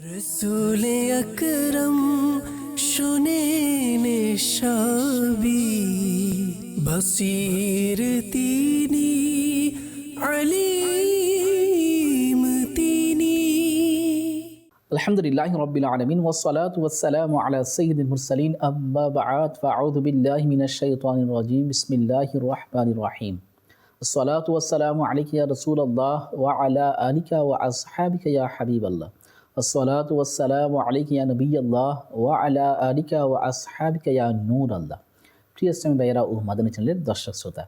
রসুল আকরম শুনে সবই বসির তিনি আলিম তিনি الحمد لله رب العالمين والصلاة والسلام على سيد المرسلين أما بعد فأعوذ بالله من الشيطان الرجيم بسم الله الرحمن الرحيم الصلاة والسلام عليك يا رسول الله وعلى آلك وأصحابك يا حبيب الله আসসালাত ওয়াসালাম আলিকিয়া নবী আল্লাহ ওয়া আলা আলিকা ওয়া আসহাবিকা ইয়া প্রিয় ইসলামী ভাইয়েরা ও মাদানী চ্যানেলের দর্শক শ্রোতা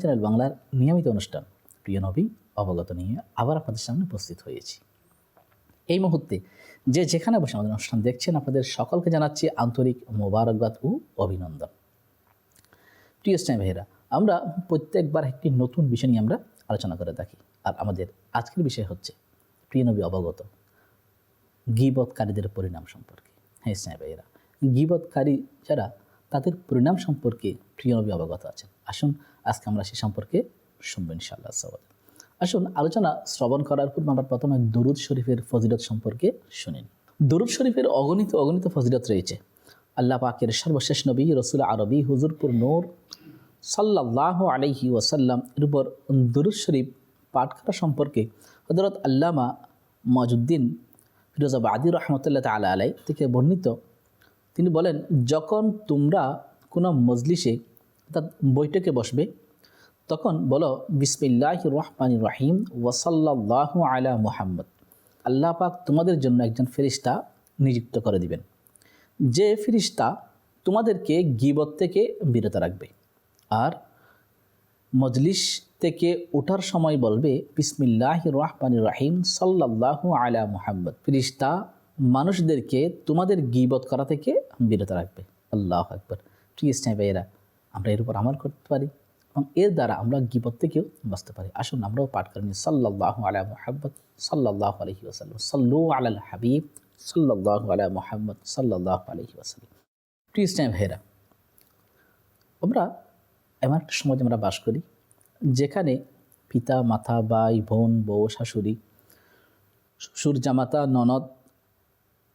চ্যানেল বাংলার নিয়মিত অনুষ্ঠান, প্রিয় নবী, অবগত নিয়ে আবার আপনাদের সামনে উপস্থিত হয়েছি। এই মুহূর্তে যে যেখানে বসে আমাদের অনুষ্ঠান দেখছেন, আপনাদের সকলকে জানাচ্ছি আন্তরিক মোবারকবাদ ও অভিনন্দন। প্রিয় স্নেহ ভাইয়েরা, আমরা প্রত্যেকবার একটি নতুন বিষয় নিয়ে আমরা আলোচনা করে থাকি। আর আমাদের আজকের বিষয় হচ্ছে, প্রিয় নবী অবগত। গিবৎকারীদের পরিণাম সম্পর্কে। হ্যাঁ স্নাই ভাইয়েরা, গিবৎকারী যারা, তাদের পরিণাম সম্পর্কে প্রিয় নবী অবগত আছেন। আসুন, আজকে আমরা সে সম্পর্কে শুনব ইনশাআল্লাহ সবাই আসুন, আলোচনা শ্রবণ করার পূর্বে আমরা প্রথমে দরুদ শরীফের ফজিলত সম্পর্কে শুনিন দরুদ শরীফের অগণিত অগণিত ফজিলত রয়েছে। আল্লাহ পাকের সর্বশেষ নবী, রসুল আরবি, হুজুরপুর নূর সাল্লাহ আলাইহি ওয়াসাল্লাম এর উপর দরুদ শরীফ পাঠ করা সম্পর্কে হজরত আল্লামা মজুদ্দিন ফিরোজা বাদি রহমতুল্লাহ তালা আলাই থেকে বর্ণিত। তিনি বলেন, যখন তোমরা কোনো মজলিসে অর্থাৎ বৈঠকে বসবে, তখন বলো বিসমিল্লাহ রহমান রহিম ওয়াসাল্লাহ আলা মুহাম্মদ। আল্লাহ পাক তোমাদের জন্য একজন ফেরিস্তা নিযুক্ত করে দিবেন। যে ফিরিস্তা তোমাদেরকে গিবত থেকে বিরত রাখবে। আর মজলিস থেকে ওঠার সময় বলবে বিসমিল্লাহ রহমান রাহিম সাল্লাহ আলা মুহাম্মদ। ফিরিস্তা মানুষদেরকে তোমাদের গিবত করা থেকে বিরত রাখবে। আল্লাহ আকবর। প্রিয় স্নেহ আমরা এর উপর আমল করতে পারি এবং এর দ্বারা আমরা গিবত থেকেও বাঁচতে পারি। আসুন আমরাও পাঠ করি সাল্লাহ আলা মোহাম্মদ সাল্লাহ আলহি ওসাল্লাম সাল্লু আলাল হাবিব সাল্লাহ আলা মোহাম্মদ সাল্লাহ আলহি ওসাল্লাম প্রিয় স্নেহ ভাইয়েরা, আমরা এমন একটা সমাজে আমরা বাস করি যেখানে পিতা, মাতা, ভাই, বোন, বউ, শাশুড়ি, শ্বশুর, জামাতা, ননদ,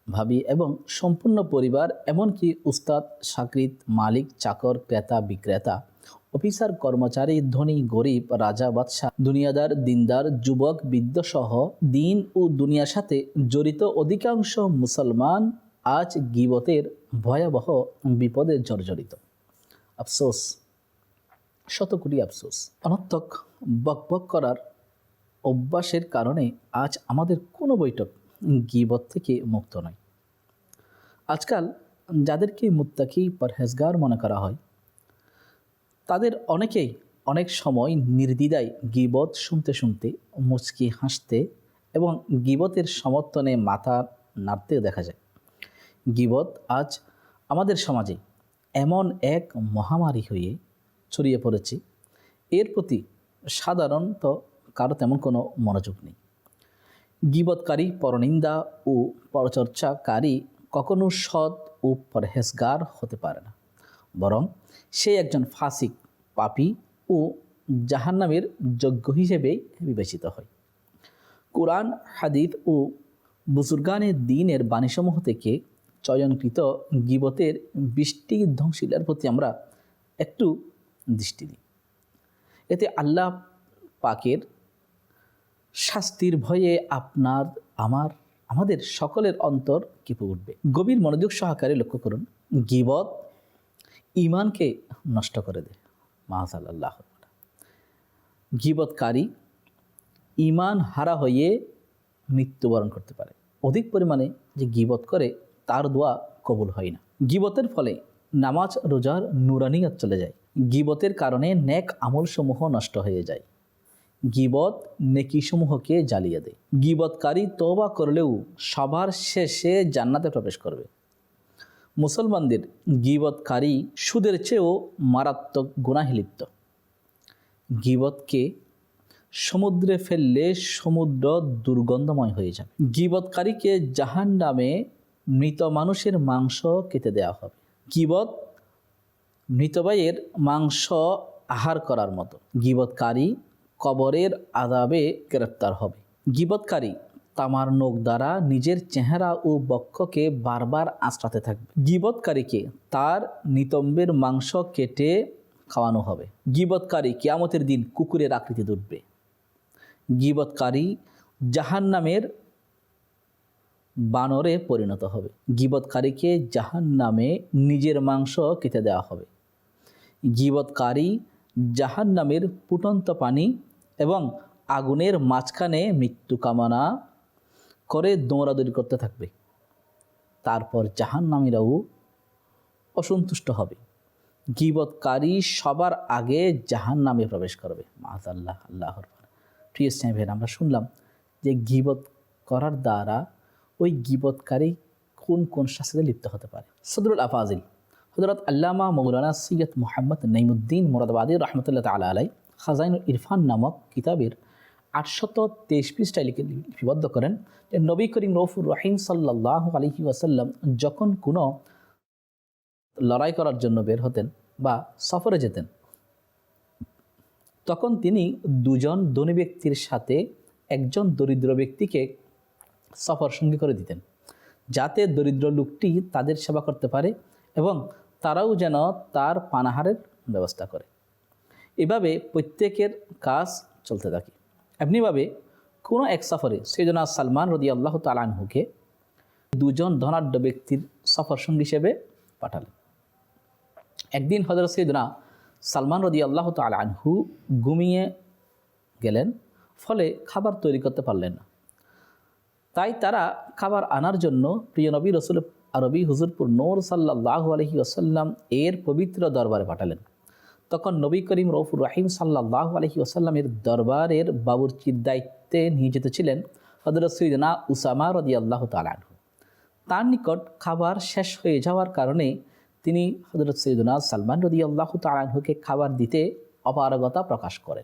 ভাবি এবং সম্পূর্ণ পরিবার, এমনকি উস্তাদ সাকরিত মালিক, চাকর, ক্রেতা, বিক্রেতা, অফিসার, কর্মচারী, ধনী, গরিব, রাজা, বাদশাহ, দুনিয়াদার, দিনদার, যুবক, বৃদ্ধসহ দিন ও দুনিয়ার সাথে জড়িত অধিকাংশ মুসলমান আজ গিবতের ভয়াবহ বিপদে জর্জরিত। আফসোস। শত কোটি আফসোস। অনর্থক বকবক করার অভ্যাসের কারণে আজ আমাদের কোনো বৈঠক গিবত থেকে মুক্ত নয়। আজকাল যাদেরকে মুত্তাকি পরহেজগার মনে করা হয়, তাদের অনেকেই অনেক সময় নির্দ্বিধায় গিবত শুনতে শুনতে, মুচকি হাসতে এবং গিবতের সমর্থনে মাথা নাড়তে দেখা যায়। গিবত আজ আমাদের সমাজে এমন এক মহামারী হয়ে ছড়িয়ে পড়েছে। এর প্রতি সাধারণত কারও তেমন কোনো মনোযোগ নেই। গিবৎকারী, পরনিন্দা ও পরচর্চাকারী কখনো সৎ ও পরহেজগার হতে পারে না। বরং সে একজন ফাসিক, পাপি ও জাহান্নামের যোগ্য হিসেবেই বিবেচিত হয়। কোরআন হাদিদ ও বুজুর্গানের দিনের বাণীসমূহ থেকে চয়নকৃত গিবতের বৃষ্টি ধ্বংসিলার প্রতি আমরা একটু দৃষ্টি দিই। এতে আল্লাহ পাকের শাস্তির ভয়ে আপনার, আমার, আমাদের সকলের অন্তর কেঁপে উঠবে। গভীর মনোযোগ সহকারে লক্ষ্য করুন, গিবত ইমানকে নষ্ট করে দেয়। মাহাজাল আল্লাহ গিবতকারী ইমান হারা হয়ে মৃত্যুবরণ করতে পারে। অধিক পরিমাণে যে গিবত করে, তার দোয়া কবুল হয় না। গিবতের ফলে নামাজ, রোজার নুরানিয়াত চলে যায়। গিবতের কারণে নেক আমলসমূহ নষ্ট হয়ে যায়। গিবত নেকিসমূহকে জ্বালিয়ে দেয়। গিবতকারী তবা করলেও সবার শেষে জান্নাতে প্রবেশ করবে। মুসলমানদের গিবতকারী সুদের চেয়েও মারাত্মক গুনাহে লিপ্ত। গিবতকে সমুদ্রে ফেললে সমুদ্র দুর্গন্ধময় হয়ে যাবে। গিবতকারীকে জাহান নামে মৃত মানুষের মাংস কেটে দেওয়া হবে। গিবত মৃতবাইয়ের মাংস আহার করার মতো। গিবতকারী কবরের আদাবে গ্রেপ্তার হবে। গিবতকারী তামার নখ দ্বারা নিজের চেহারা ও বক্ষকে বারবার আঁচড়াতে থাকবে। গিবৎকারীকে তার নিতম্বের মাংস কেটে খাওয়ানো হবে। গিবৎকারী কিয়ামতের দিন কুকুরের আকৃতি উঠবে গিবৎকারী জাহান্নামের বানরে পরিণত হবে। গিবৎকারীকে জাহান নামে নিজের মাংস কেটে দেওয়া হবে। গিবৎকারী জাহান নামের ফুটন্ত পানি এবং আগুনের মাঝখানে মৃত্যু কামনা করে দৌড়াদৌড়ি করতে থাকবে। তারপর জাহান নামীরাও অসন্তুষ্ট হবে। গিবৎকারী সবার আগে জাহান নামে প্রবেশ করবে। মাজ আল্লাহ আল্লাহর প্রিয় স্নেহের আমরা শুনলাম যে গিবত করার দ্বারা ওই গিবতকারী কোন কোন শাস্তিতে লিপ্ত হতে পারে? সদরুল আফাজিল হজরত আল্লামা মৌলানা সৈয়দ মোহাম্মদ নঈমুদ্দিন মোরাদাবাদী রহমতুল্লাহ তালা আলাই খাজাইনুল ইরফান নামক কিতাবের আটশত তেইশ পৃষ্ঠায় লিখে লিপিবদ্ধ করেন যে নবী করিম রফুর রহিম সাল্লাহ আলহি ওয়াসাল্লাম যখন কোনো লড়াই করার জন্য বের হতেন বা সফরে যেতেন, তখন তিনি দুজন ধনী ব্যক্তির সাথে একজন দরিদ্র ব্যক্তিকে সফর সঙ্গী করে দিতেন, যাতে দরিদ্র লোকটি তাদের সেবা করতে পারে এবং তারাও যেন তার পানাহারের ব্যবস্থা করে। এভাবে প্রত্যেকের কাজ চলতে থাকে। এমনিভাবে কোনো এক সফরে সৈয়দনা সালমান রদি আল্লাহ তালানহুকে দুজন ধনাঢ্য ব্যক্তির সফর সঙ্গী হিসেবে পাঠালেন। একদিন হজরত সৈয়দনা সালমান রদি আল্লাহ তালানহু ঘুমিয়ে গেলেন, ফলে খাবার তৈরি করতে পারলেন না। তাই তারা খাবার আনার জন্য প্রিয় নবী রসুল আরবি হুজুরপুর নূর সাল্লাহ আলহি আসাল্লাম এর পবিত্র দরবারে পাঠালেন। তখন নবী করিম রফুর রাহিম সাল্লাহ আলহি আসাল্লামের দরবারের বাবুরচির দায়িত্বে নিয়োজিত ছিলেন হজরত সৈদনা উসামা রদি আল্লাহ তালানহু তার নিকট খাবার শেষ হয়ে যাওয়ার কারণে তিনি হজরত সৈদনা সালমান রদি আল্লাহ তালানহুকে খাবার দিতে অপারগতা প্রকাশ করেন।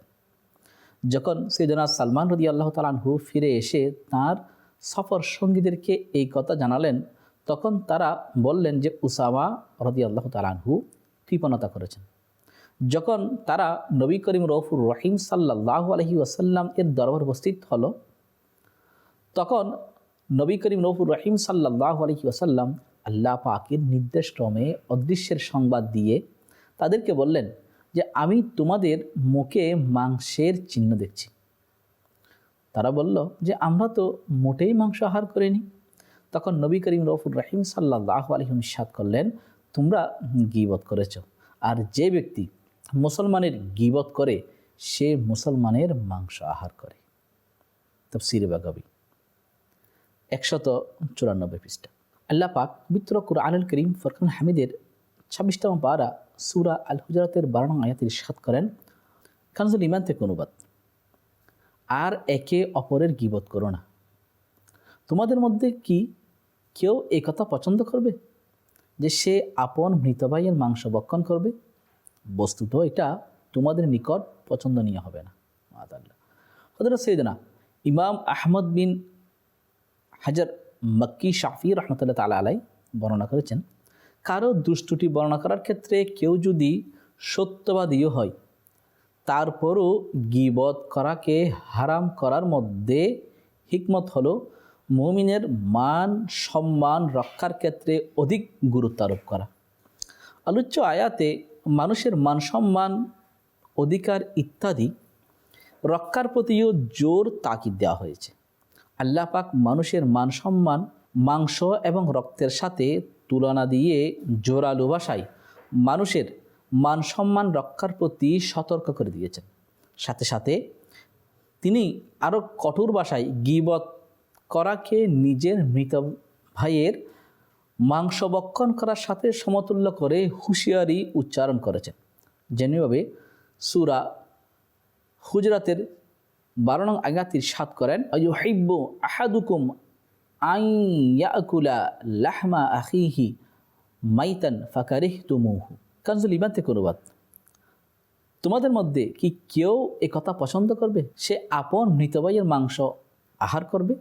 যখন সৈদনা সালমান রদি আল্লাহ তালানহু ফিরে এসে তার সফর সঙ্গীদেরকে এই কথা জানালেন। তখন তারা বললেন যে, উসামা রদি আল্লাহ তালানহু কৃপণতা করেছেন। যখন তারা নবী করিম রফুর রহিম সাল্লাহ আলহি ওয়াসাল্লাম এর দরবার উপস্থিত হলো, তখন নবী করিম রফুর রহিম সাল্লাহ আলহি ওয়াসাল্লাম আল্লাহ পাকের নির্দেশক্রমে অদৃশ্যের সংবাদ দিয়ে তাদেরকে বললেন যে, আমি তোমাদের মুখে মাংসের চিহ্ন দেখছি। তারা বলল যে, আমরা তো মোটেই মাংস আহার করিনি। তখন নবী করিম রফুর রাহিম সাল্লাহ আলহিম সাদ করলেন, তোমরা গিবত করেছ। আর যে ব্যক্তি মুসলমানের গিবত করে, সে মুসলমানের মাংস আহার করে। তো তফসির বাগাবি। একশত চুরানব্বই পৃষ্ঠা। আল্লাহ পাক মিত্র কুরআনুল করিম ফরকান হামিদের ছাব্বিশতম পারা সুরা আল হুজরাতের বারো আয়াতের সাত করেন, কানজুল ইমান থেকে অনুবাদ। আর একে অপরের গিবত করো না। তোমাদের মধ্যে কি কেউ এই কথা পছন্দ করবে? যে সে আপন মৃত ভাইয়ের মাংস বক্ষণ করবে? বস্তুত এটা তোমাদের নিকট পছন্দনীয় হবে না। হজরত ইমাম আহমদ বিন হাজার মক্কি শাফি রহমতুল্লাহ তালা আলাই বর্ণনা করেছেন, কারও দুষ্টুটি বর্ণনা করার ক্ষেত্রে কেউ যদি সত্যবাদীও হয় তারপরও গিবত করাকে হারাম করার মধ্যে হিকমত হলো, মুমিনের মান, সম্মান রক্ষার ক্ষেত্রে অধিক গুরুত্ব আরোপ করা। আলোচ্য আয়াতে মানুষের মান, সম্মান, অধিকার ইত্যাদি রক্ষার প্রতিও জোর তাকিদ দেওয়া হয়েছে। আল্লাহ পাক মানুষের মান, সম্মান, মাংস এবং রক্তের সাথে তুলনা দিয়ে জোরালো ভাষায় মানুষের মান সম্মান রক্ষার প্রতি সতর্ক করে দিয়েছেন। সাথে সাথে তিনি আরও কঠোর ভাষায় গিবত করাকে নিজের মৃত ভাইয়ের মাংস বক্ষণ করার সাথে সমতুল্য করে হুঁশিয়ারি উচ্চারণ করেছেন। যেমনিভাবে সুরা হুজরাতের বারো নং আগাতির সাত করেন অয়ুহিব্বু আহাদুকুম আই ইয়াকুলা লাহমা আখিহি মাইতান ফাকারিহ তুমুহু কানজুল ইমান থেকে অনুবাদ। তোমাদের মধ্যে কি কেউ এ কথা পছন্দ করবে? সে আপন মৃতবাইয়ের মাংস আহার করবে?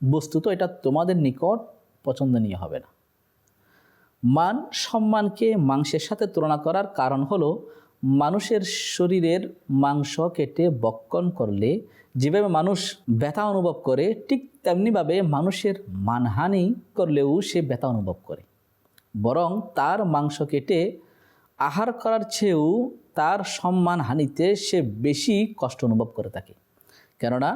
বস্তুত এটা তোমাদের নিকট পছন্দনীয় হবে না। মান সম্মানকে মাংসের সাথে তুলনা করার কারণ হলো, মানুষের শরীরের মাংস কেটে বক্ষণ করলে, যেভাবে মানুষ ব্যথা অনুভব করে, ঠিক তেমনিভাবে মানুষের মানহানি করলেও সে ব্যথা অনুভব করে। বরং তার মাংস কেটে আহার করার চেয়েও তার সম্মানহানিতে সে বেশি কষ্ট অনুভব করে থাকে। কেননা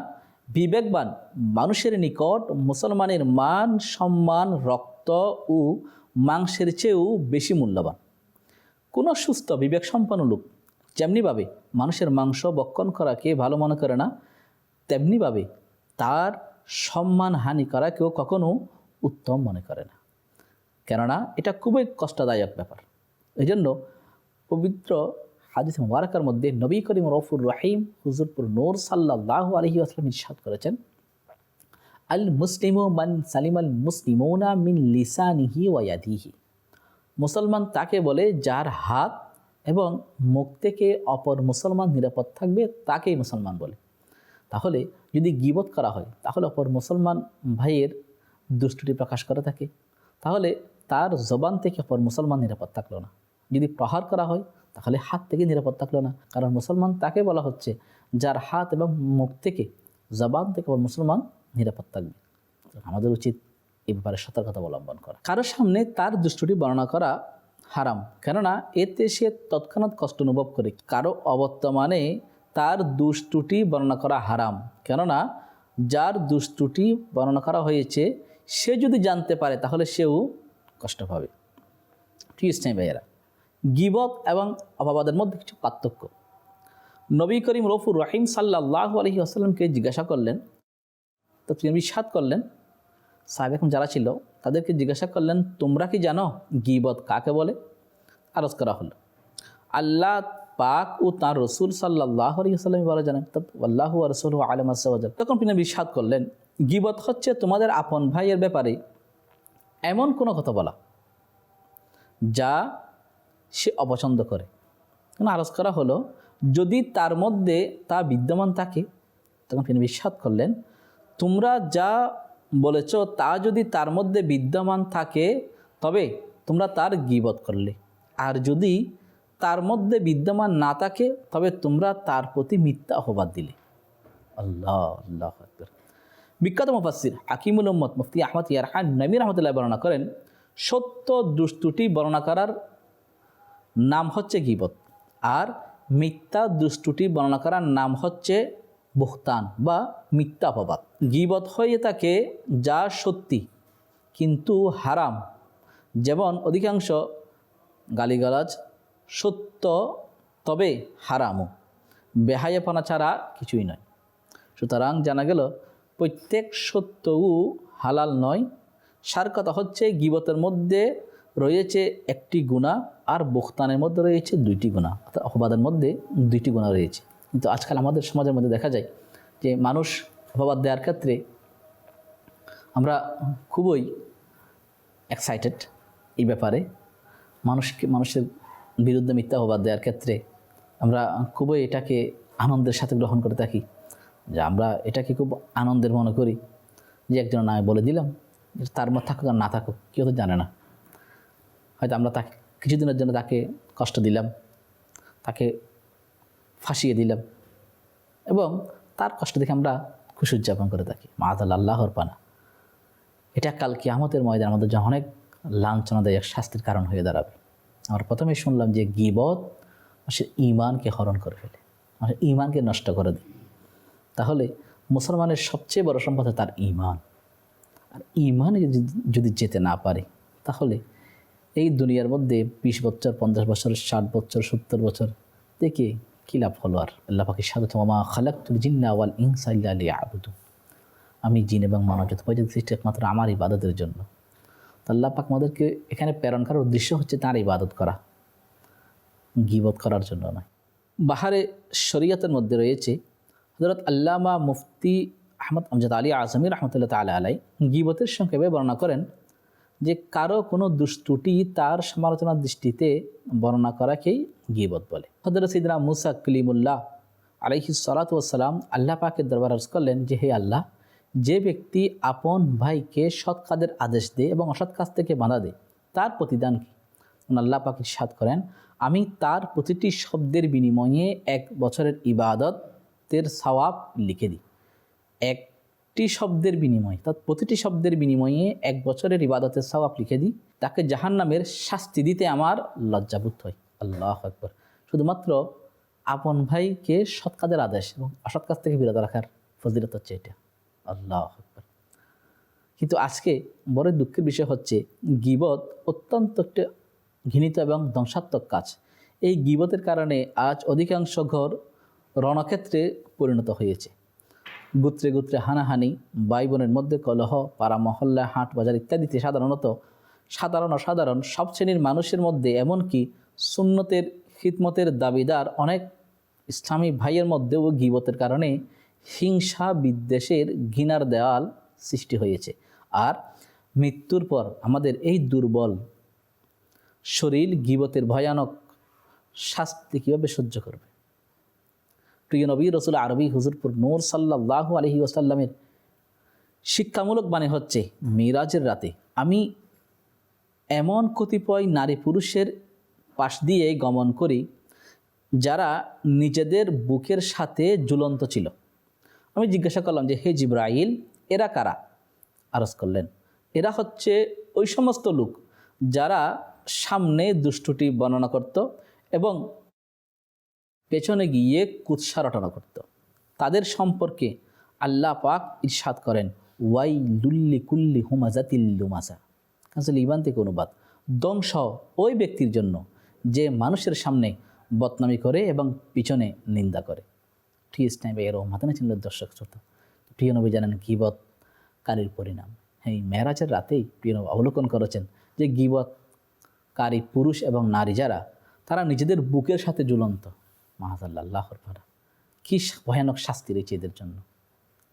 বিবেকবান মানুষের নিকট মুসলমানের মান, সম্মান, রক্ত ও মাংসের চেয়েও বেশি মূল্যবান। কোনো সুস্থ বিবেক সম্পন্ন লোক যেমনিভাবে মানুষের মাংস বক্ষণ করাকে ভালো মনে করে না, তেমনিভাবে তার সম্মান হানি করা কেউ কখনো উত্তম মনে করে না। কেননা এটা খুবই কষ্টদায়ক ব্যাপার। এই জন্য পবিত্র হাদিস মুবারকার মধ্যে নবী করিম রফুর রাহিম হুজুরপুর নূর সাল্লাহ আলহি আসলাম ইরশাদ করেছেন। আল মুসলিম মান সালিম আল মুসলিমৌনা মিন লিসানিহি ওয়াদিহি মুসলমান তাকে বলে যার হাত এবং মুখ থেকে অপর মুসলমান নিরাপদ থাকবে তাকেই মুসলমান বলে। তাহলে যদি গিবত করা হয়, তাহলে অপর মুসলমান ভাইয়ের দুষ্টুটি প্রকাশ করে থাকে। তাহলে তার জবান থেকে অপর মুসলমান নিরাপদ থাকল না। যদি প্রহার করা হয়, তাহলে হাত থেকে নিরাপদ থাকল না। কারণ মুসলমান তাকে বলা হচ্ছে, যার হাত এবং মুখ থেকে জবান থেকে মুসলমান নিরাপদ থাকবে। আমাদের উচিত এ ব্যাপারে সতর্কতা অবলম্বন করা। কারোর সামনে তার দুষ্টুটি বর্ণনা করা হারাম, কেননা এতে সে তৎক্ষণাৎ কষ্ট অনুভব করে। কারও অবর্তমানে তার দুষ্টুটি বর্ণনা করা হারাম, কেননা যার দুষ্টুটি বর্ণনা করা হয়েছে, সে যদি জানতে পারে, তাহলে সেও কষ্ট পাবে। ঠিক ইসলাম ভাইয়েরা। গিবত এবং অবাবাদের মধ্যে কিছু পার্থক্য। নবী করিম রফুর রাহিম সাল্লাহ আলহি আসাল্লামকে জিজ্ঞাসা করলেন, তো তিনি বিশ্বাস করলেন, সাহেব এখন যারা ছিল তাদেরকে জিজ্ঞাসা করলেন, তোমরা কি জানো গিবত কাকে বলে? আরজ করা হলো। আল্লাহ পাক ও তাঁর রসুল সাল্লাহ আলিয়াল্লাম বলে জানেন আল্লাহ রসুল আলম আসাদ তখন তিনি বিশ্বাস করলেন গিবত হচ্ছে তোমাদের আপন ভাইয়ের ব্যাপারে এমন কোনো কথা বলা, যা সে অপছন্দ করে। কেন? আরজ করা হলো, যদি তার মধ্যে তা বিদ্যমান থাকে, তখন তিনি বিশ্বাস করলেন, তোমরা যা বলেছ, তা যদি তার মধ্যে বিদ্যমান থাকে, তবে তোমরা তার গিবত করলে। আর যদি তার মধ্যে বিদ্যমান না থাকে, তবে তোমরা তার প্রতি মিথ্যা অপবাদ দিলে। আল্লাহ আল্লাহ বিখ্যাত মুফাসির উম্মদ মুফতি আহমদ ইয়ারহান নমির রহমতুল্লাহ বর্ণনা করেন, সত্য দুষ্টুটি বর্ণনা করার নাম হচ্ছে গিবত। আর মিথ্যা দুষ্টুটি বর্ণনা করার নাম হচ্ছে বুহতান বা মিথ্যা অপবাদ। গিবত হয়ে থাকে যা সত্যি কিন্তু হারাম। যেমন অধিকাংশ গালিগালাজ সত্য তবে হারামও। বেহাইয়াপনা ছাড়া কিছুই নয়। সুতরাং জানা গেল, প্রত্যেক সত্যও হালাল নয়। সার কথা হচ্ছে গিবতের মধ্যে রয়েছে একটি গুণা আর বখতানের মধ্যে রয়েছে দুইটি গুণা, অর্থাৎ অপবাদের মধ্যে দুইটি গুণা রয়েছে। কিন্তু আজকাল আমাদের সমাজের মধ্যে দেখা যায় যে মানুষ অপবাদ দেওয়ার ক্ষেত্রে আমরা খুবই এক্সাইটেড এই ব্যাপারে। মানুষকে, মানুষের বিরুদ্ধে মিথ্যা অপবাদ দেওয়ার ক্ষেত্রে আমরা খুবই এটাকে আনন্দের সাথে গ্রহণ করে থাকি। যে আমরা এটাকে খুব আনন্দের মনে করি যে একজন নামে বলে দিলাম, তার মধ্যে থাকুক আর না থাকুক, কেউ তো জানে না। হয়তো আমরা তাকে কিছুদিনের জন্য তাকে কষ্ট দিলাম, তাকে ফাঁসিয়ে দিলাম এবং তার কষ্ট দেখে আমরা খুশি উদযাপন করে থাকি। মাতাল আল্লাহর পানা। এটা কাল কিয়ামতের ময়দান আমাদের যখন অনেক লাঞ্ছনাদায়ক শাস্তির কারণ হয়ে দাঁড়াবে। আমরা প্রথমে শুনলাম যে গিবত সে ইমানকে হরণ করে ফেলে, মানুষের ইমানকে নষ্ট করে দেয়। তাহলে মুসলমানের সবচেয়ে বড় সম্পদ তার ইমান আর ইমানে যদি যেতে না পারে, তাহলে এই দুনিয়ার মধ্যে বিশ বছর, পঞ্চাশ বছর, ষাট বছর, সত্তর বছর দেখে কী লাভ হলো আর? আল্লাহ পাকে সাধু মামা খালাকুল জিন্না ওয়াল ইনসাল্লা আলী আবুদু আমি জিন এবং মানব যত পর্যন্ত সৃষ্টি একমাত্র আমার ইবাদতের জন্য। আল্লাহ পাক আমাদেরকে এখানে প্রেরণ করার উদ্দেশ্য হচ্ছে তার ইবাদত করা। গিবত করার জন্য নয়। বাহারে শরীয়তের মধ্যে রয়েছে হজরত আল্লামা মুফতি আহমদ আমজাদ আলী আজমি রহমতুল্লাহ তালা আলাই গিবতের সংক্ষেপে বর্ণনা করেন যে কারও কোনো দুষ্টুটি তার সমালোচনার দৃষ্টিতে বর্ণনা করাকেই গিবত বলে। হজরত সিদরা মুসা কলিমুল্লাহ আলাইহি সালাতাম আল্লাহ পাকে দরবার আর্জ করলেন যে, হে আল্লাহ, যে ব্যক্তি আপন ভাইকে সৎ কাজের আদেশ দেয় এবং অসৎ কাজ থেকে বাধা দেয় তার প্রতিদান কি? আল্লাহ পাক সাদ করেন, আমি তার প্রতিটি শব্দের বিনিময়ে এক বছরের ইবাদতের সওয়াব লিখে দিই। এক ষাটটি শব্দের বিনিময়ে তার প্রতিটি শব্দের বিনিময়ে এক বছরের ইবাদতের সওয়াব লিখে দিই। তাকে জাহান্নামের শাস্তি দিতে আমার লজ্জাবোধ হয়। আল্লাহ আকবর। শুধুমাত্র আপন ভাইকে সৎ কাজের আদেশ এবং অসৎ কাজ থেকে বিরত রাখার ফজিলত হচ্ছে এটা। আল্লাহ আকবর। কিন্তু আজকে বড় দুঃখের বিষয় হচ্ছে, গিবত অত্যন্ত একটা ঘৃণিত এবং ধ্বংসাত্মক কাজ। এই গিবতের কারণে আজ অধিকাংশ ঘর রণক্ষেত্রে পরিণত হয়েছে। গুত্রে গুত্রে হানাহানি ভাই বোনের মধ্যে কলহ, পাড়া, মহল্লা, হাট, বাজার ইত্যাদিতে সাধারণত সাধারণ অসাধারণ সব শ্রেণির মানুষের মধ্যে এমনকি সুন্নতের, খিদমতের দাবিদার অনেক ইসলামী ভাইয়ের মধ্যেও গিবতের কারণে হিংসা বিদ্বেষের ঘৃণার দেওয়াল সৃষ্টি হয়েছে। আর মৃত্যুর পর আমাদের এই দুর্বল শরীর গিবতের ভয়ানক শাস্তি কীভাবে সহ্য করবে? প্রিয় নবী রসুল আরবি হুজুরপুর নূর সাল্লাহ আলহি ওসাল্লামের শিক্ষামূলক মানে হচ্ছে মিরাজের রাতে। আমি এমন কতিপয় নারী পুরুষের পাশ দিয়ে গমন করি যারা নিজেদের বুকের সাথে ঝুলন্ত ছিল। আমি জিজ্ঞাসা করলাম যে, হে জিব্রাইল, এরা কারা? আরজ করলেন, এরা হচ্ছে ওই সমস্ত লোক যারা সামনে দুষ্টুটি বর্ণনা করত এবং পেছনে গিয়ে কুৎসা রটনা করত। তাদের সম্পর্কে আল্লাহ পাক ইরশাদ করেন ওয়াই লুল্লি কুল্লি হুমাজাতিল্লুমাজা আসলে ইবান থেকে অনুবাদ। দংশ ওই ব্যক্তির জন্য যে মানুষের সামনে বদনামি করে এবং পিছনে নিন্দা করে। ঠিক ইসলাম এর মাতানা ছিল দর্শক শ্রোতা। প্রিয় নবী জানেন গিবতকারীর পরিণাম। হ্যাঁ এই মেয়েরাজের রাতেই প্রিয় নবী অবলোকন করেছেন যে গিবতকারী পুরুষ এবং নারী যারা, তারা নিজেদের বুকের সাথে ঝুলন্ত। মাহাজাল্লাহ, আল্লাহর কী ভয়ানক শাস্তি রয়েছে এদের জন্য।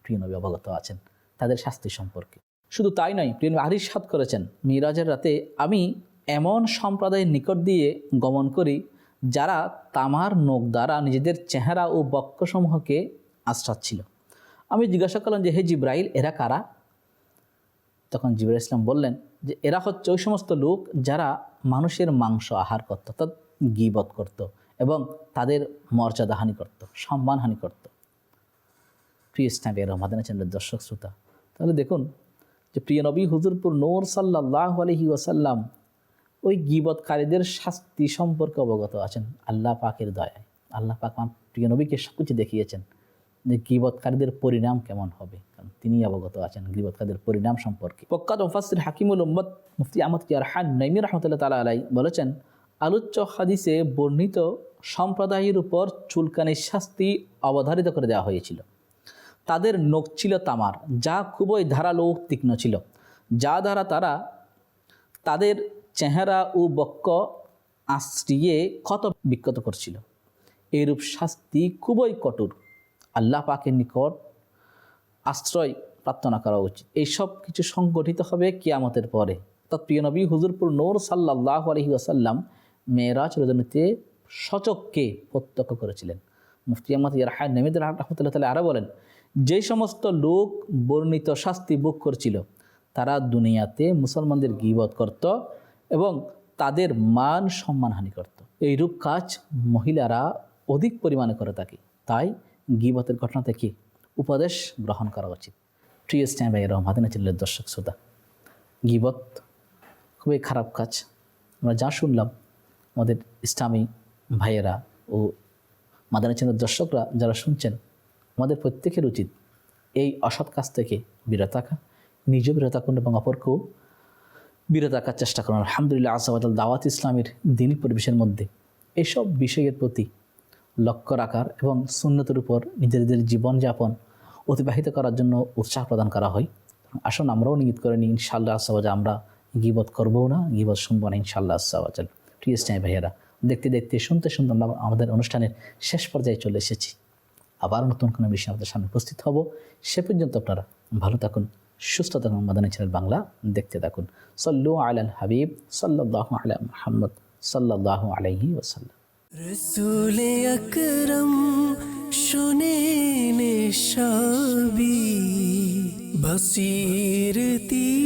প্রিয় নবী অবগত আছেন তাদের শাস্তি সম্পর্কে। শুধু তাই নয়, প্রিয় নবী আরিস সাদ করেছেন, মিরাজের রাতে আমি এমন সম্প্রদায়ের নিকট দিয়ে গমন করি, যারা তামার নোক দ্বারা নিজেদের চেহারা ও বক্ষসমূহকে আশ্রাচ্ছিল আমি জিজ্ঞাসা করলাম যে, হে জিব্রাইল, এরা কারা? তখন জিবর ইসলাম বললেন যে, এরা হচ্ছে ওই সমস্ত লোক যারা মানুষের মাংস আহার করত, অর্থাৎ গিবত করত এবং তাদের মর্যাদা হানি করত সম্মানহানি করত প্রিয় ইসলামের রহমাদান চন্দ্রের দর্শক শ্রোতা, তাহলে দেখুন যে প্রিয় নবী হুজুরপুর নূর সাল্লাহ আলহি ওসাল্লাম ওই গিবৎকারীদের শাস্তি সম্পর্কে অবগত আছেন আল্লাহ পাকের দয়ায়। আল্লাহ পাক প্রিয় নবীকে সব কিছু দেখিয়েছেন যে গিবৎকারীদের পরিণাম কেমন হবে, কারণ তিনি অবগত আছেন গিবৎকারীদের পরিণাম সম্পর্কে। প্রখ্যাত মুফাসির হাকিমুল উম্মদ মুফতি আহমদ কিয়ার হান নাইমি রহমতুল্লাহ তালা আলাই বলেছেন, আলোচ্য হাদিসে বর্ণিত সম্প্রদায়ের উপর চুলকানির শাস্তি অবধারিত করে দেওয়া হয়েছিল। তাদের নখ ছিল তামার, যা খুবই ধারালো তীক্ষ্ণ ছিল। যা দ্বারা তারা তাদের চেহারা ও বক্ষ আশ্রিয়ে ক্ষত বিক্ষত করছিল। এইরূপ শাস্তি খুবই কঠোর। আল্লাহ পাকের নিকট আশ্রয় প্রার্থনা করা উচিত। এইসব কিছু সংগঠিত হবে কিয়ামতের পরে। তৎ প্রিয় নবী হুজুরপুর নূর সাল্লাহ আলহি আসাল্লাম মেয়েরাজ রজনীতে সচককে প্রত্যক্ষ করেছিলেন। মুফতি আহমদ ইয়ারহায় নেমিদ রহমতুল্লাহ তালা আরও বলেন, যে সমস্ত লোক বর্ণিত শাস্তি ভোগ করছিল, তারা দুনিয়াতে মুসলমানদের গিবত করত এবং তাদের মান সম্মানহানি করত। এইরূপ কাজ মহিলারা অধিক পরিমাণে করে থাকে। তাই গিবতের ঘটনা থেকে উপদেশ গ্রহণ করা উচিত। প্রিয় স্ট্যাম ভাই রহমাদিনা চিল্লের দর্শক শ্রোতা, গিবত খুবই খারাপ কাজ। আমরা যা শুনলাম, আমাদের ইসলামী ভাইয়েরা ও মাদানী চ্যানেলের দর্শকরা যারা শুনছেন, আমাদের প্রত্যেকের উচিত এই অসৎ কাজ থেকে বিরত থাকা নিজেও বিরত থাকুন এবং অপরকেও বিরত থাকার চেষ্টা করুন। আলহামদুলিল্লাহ আসাবাদ দাওয়াত ইসলামের দিনী পরিবেশের মধ্যে এসব বিষয়ের প্রতি লক্ষ্য রাখার এবং সুন্নতের উপর নিজেদের জীবনযাপন অতিবাহিত করার জন্য উৎসাহ প্রদান করা হয়। আসুন আমরাও নিয়ত করে নিই ইনশাল্লাহ আসাবাজ আমরা গিবত করব না, গিবত শুনব না ইনশাল্লাহ আসাবাজাল প্রিয় স্নেহ ভাইয়েরা দেখতে দেখতে, শুনতে শুনতে আমরা আমাদের অনুষ্ঠানের শেষ পর্যায়ে চলে এসেছি। আবার নতুন কোনো বিষয়ে আমাদের সামনে উপস্থিত হব। সে পর্যন্ত আপনারা ভালো থাকুন, সুস্থ থাকুন মাদানী চ্যানেল বাংলা দেখতে থাকুন। সল্লু আলাল হাবিব সাল্লাহ আলা মোহাম্মদ সাল্লাহ আলাইহি ওসাল্লাম রসুলে আকরম শোনে সবই বসিরতি